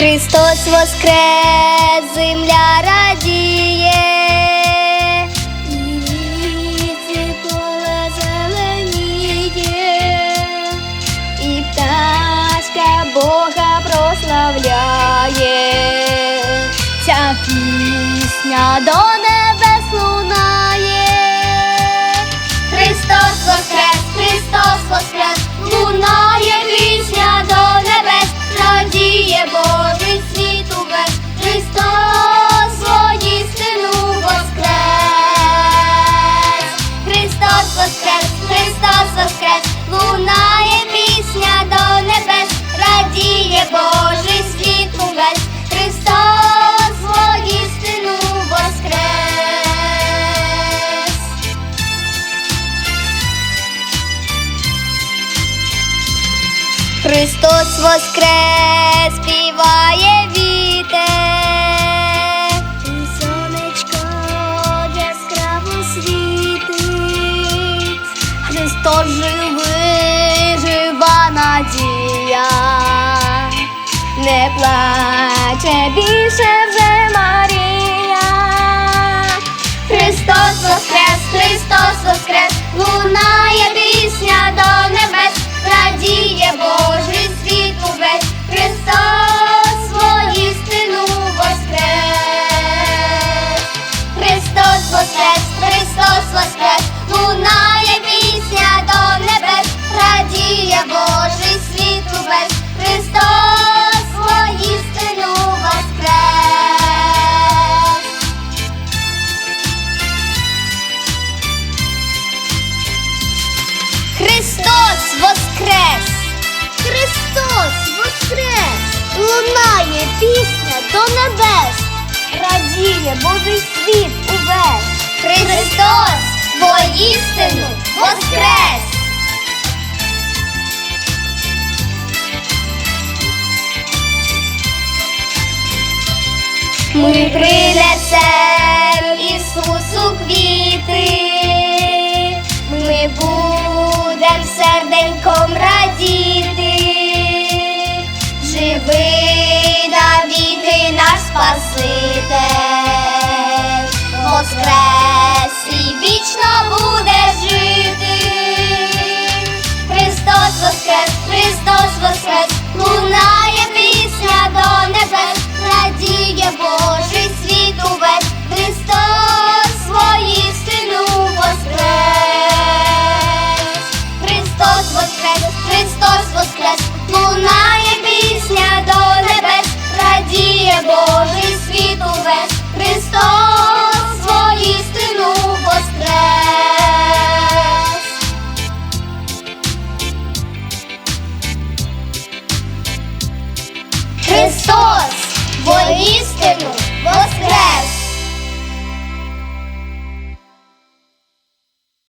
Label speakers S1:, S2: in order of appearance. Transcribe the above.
S1: Христос воскрес, земля радіє, і віці поле і пташка Бога прославляє, ця пісня до Христос воскрес, співає вітер, і сонечко яскраво світить. Христос живий, жива надія, не плаче більше небес, радіє Божий світ увесь. Христос воістину воскрес! Ми принесем Ісусу квіти, ми будем серденьком радіти, спаситель, воскрес і вічно буде жити, Христос воскрес, Христос.